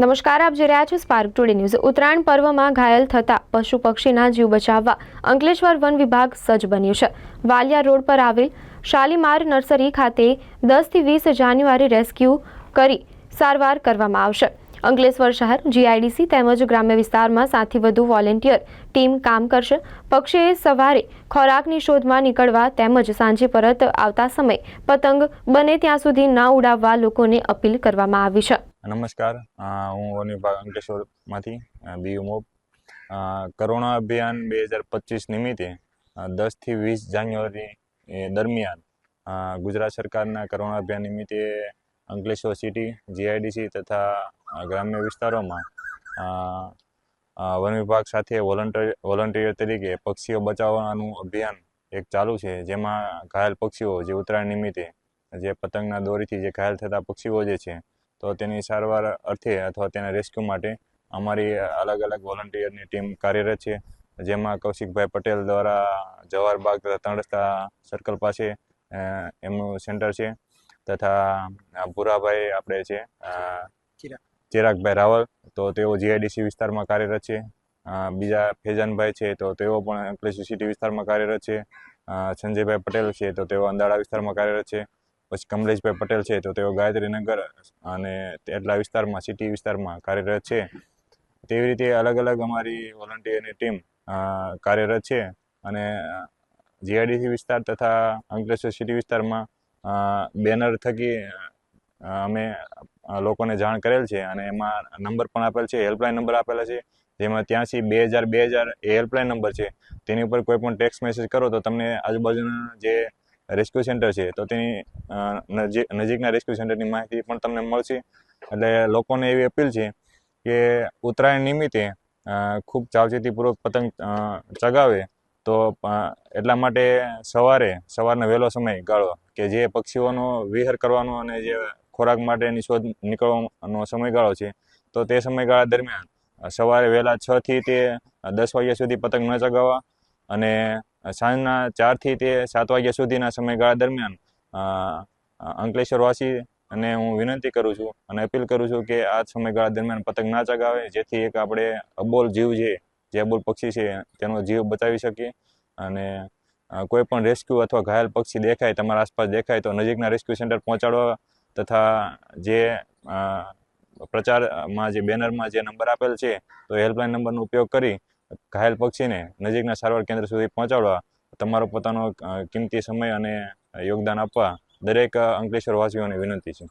નમસ્કાર, આપ જોઈ રહ્યા છો સ્પાર્ક ટુડે ન્યૂઝ ઉત્તરાયણ પર્વમાં ઘાયલ થતા પશુ પક્ષીના જીવ બચાવવા અંકલેશ્વર વન વિભાગ સજ્જ બન્યું છે. વાલિયા રોડ પર આવેલ શાલીમાર નર્સરી ખાતે દસથી વીસ જાન્યુઆરી રેસ્ક્યુ કરી સારવાર કરવામાં આવશે. અંકલેશ્વર શહેર જીઆઈડીસી તેમજ ગ્રામ્ય વિસ્તારમાં સાતથી વધુ વોલેન્ટિયર ટીમ કામ કરશે. પક્ષીએ સવારે ખોરાકની શોધમાં નીકળવા તેમજ સાંજે પરત આવતા સમયે પતંગ બને ત્યાં સુધી ન ઉડાવવા લોકોને અપીલ કરવામાં આવી છે. નમસ્કાર. હું વન વિભાગ અંકલેશ્વરમાંથી બીયુ અ, કરુણા અભિયાન બે હજાર પચીસ નિમિત્તે દસથી વીસ જાન્યુઆરી દરમિયાન ગુજરાત સરકારના કરુણા અભિયાન નિમિત્તે અંકલેશ્વર સિટી જીઆઈડીસી તથા ગ્રામ્ય વિસ્તારોમાં વન વિભાગ સાથે વોલન્ટિયર વોલન્ટિયર તરીકે પક્ષીઓ બચાવવાનું અભિયાન એક ચાલુ છે જેમાં ઘાયલ પક્ષીઓ જે ઉત્તરાયણ નિમિત્તે જે પતંગના દોરીથી જે ઘાયલ થતા પક્ષીઓ જે છે તો તેની સારવાર અર્થે અથવા તેના રેસ્ક્યુ માટે અમારી અલગ અલગ વોલન્ટિયરની ટીમ કાર્યરત છે. જેમાં કૌશિકભાઈ પટેલ દ્વારા જવાહર બાગ તથા તણસ્તા સર્કલ પાસે એમનું સેન્ટર છે તથા ભૂરાભાઈ આપણે છે ચિરાગભાઈ રાવલ તો તેઓ જીઆઈડીસી વિસ્તારમાં કાર્યરત છે. બીજા ફેજાનભાઈ છે તો તેઓ પણ અંકલેશ્વર સિટી વિસ્તારમાં કાર્યરત છે. સંજયભાઈ પટેલ છે તો તેઓ અંદાળા વિસ્તારમાં કાર્યરત છે. પછી કમલેશભાઈ પટેલ છે તો તેઓ ગાયત્રીનગર અને એટલા વિસ્તારમાં સિટી વિસ્તારમાં કાર્યરત છે. તેવી રીતે અલગ અલગ અમારી વોલન્ટિયરની ટીમ કાર્યરત છે. અને જીઆઈડીસી વિસ્તાર તથા અંકલેશ્વર સિટી વિસ્તારમાં બેનર થકી અમે લોકોને જાણ કરેલ છે અને એમાં નંબર પણ આપેલ છે હેલ્પલાઇન નંબર આપેલા છે. જેમાં ત્યાંથી બે હજાર બે હજાર એ હેલ્પલાઇન નંબર છે. તેની ઉપર કોઈ પણ ટેક્સ્ટ મેસેજ કરો તો તમને આજુબાજુના જે રેસ્ક્યુ સેન્ટર છે, તો તેની નજીક, નજીકના રેસ્ક્યુ સેન્ટરની માહિતી પણ તમને મળશે. એટલે લોકોને એવી અપીલ છે કે ઉત્તરાયણ નિમિત્તે ખૂબ સાવચેતીપૂર્વક પતંગ ચગાવે, તો એટલા માટે સવારે, સવારનો વહેલો સમય ગાળો, કે જે પક્ષીઓનો વિહાર કરવાનો અને જે ખોરાક માટેની શોધ નીકળવાનો સમયગાળો છે, તો તે સમયગાળા દરમિયાન સવારે વહેલા છથી તે દસ વાગ્યા સુધી પતંગ ન ચગાવવા અને સાંજના ચારથી તે સાત વાગ્યા સુધીના સમયગાળા દરમિયાન અંકલેશ્વરવાસી અને હું વિનંતી કરું છું અને અપીલ કરું છું કે આ સમયગાળા દરમિયાન પતંગ ના ચગાવે, જેથી એક આપણે અબોલ જીવ છે, જે અબોલ પક્ષી છે, તેનો જીવ બચાવી શકીએ અને કોઈ પણ રેસ્ક્યુ અથવા ઘાયલ પક્ષી દેખાય, તમારા આસપાસ દેખાય તો નજીકના રેસ્ક્યુ સેન્ટર પહોંચાડવા તથા જે પ્રચારમાં જે બેનરમાં જે નંબર આપેલ છે, તો હેલ્પલાઇન નંબરનો ઉપયોગ કરી ઘાયલ પક્ષીને નજીકના સારવાર કેન્દ્ર સુધી પહોંચાડવા, તમારો પોતાનો કિંમતી સમય અને યોગદાન આપવા દરેક અંકલેશ્વર વાસીઓને વિનંતી છે.